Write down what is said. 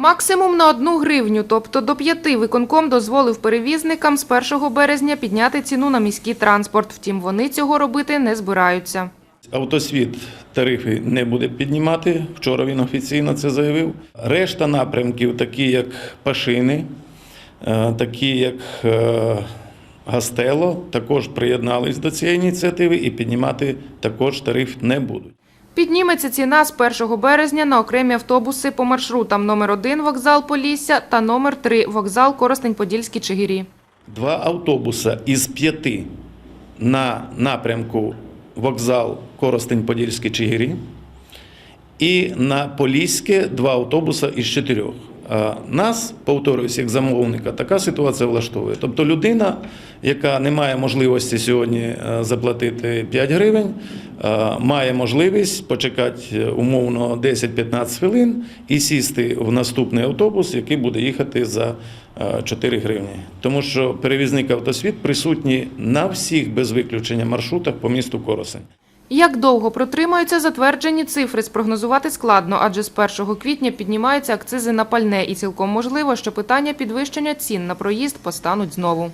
Максимум на одну гривню, тобто до п'яти виконком дозволив перевізникам з 1 березня підняти ціну на міський транспорт. Втім, вони цього робити не збираються. Автосвіт тарифи не буде піднімати. Вчора він офіційно це заявив. Решта напрямків, такі як Пашини, е, такі як е, Гастело, також приєднались до цієї ініціативи і піднімати також тариф не будуть. Підніметься ціна з 1 березня на окремі автобуси по маршрутам номер 1 вокзал Полісся та номер 3 вокзал Коростень-Подільський Чигирі. Два автобуса із п'яти на напрямку вокзал Коростень-Подільський Чигирі і на Поліське два автобуса із чотирьох. Нас, повторюсь, як замовника, така ситуація влаштовує. Тобто людина, яка не має можливості сьогодні е, заплатити 5 гривень, е, має можливість почекати е, умовно 10-15 хвилин і сісти в наступний автобус, який буде їхати за е, 4 гривні. Тому що перевізник автосвіт присутній на всіх без виключення маршрутах по місту Коросень. Як довго протримаються затверджені цифри, спрогнозувати складно, адже з 1 квітня піднімаються акцизи на пальне і цілком можливо, що питання підвищення цін на проїзд постануть знову.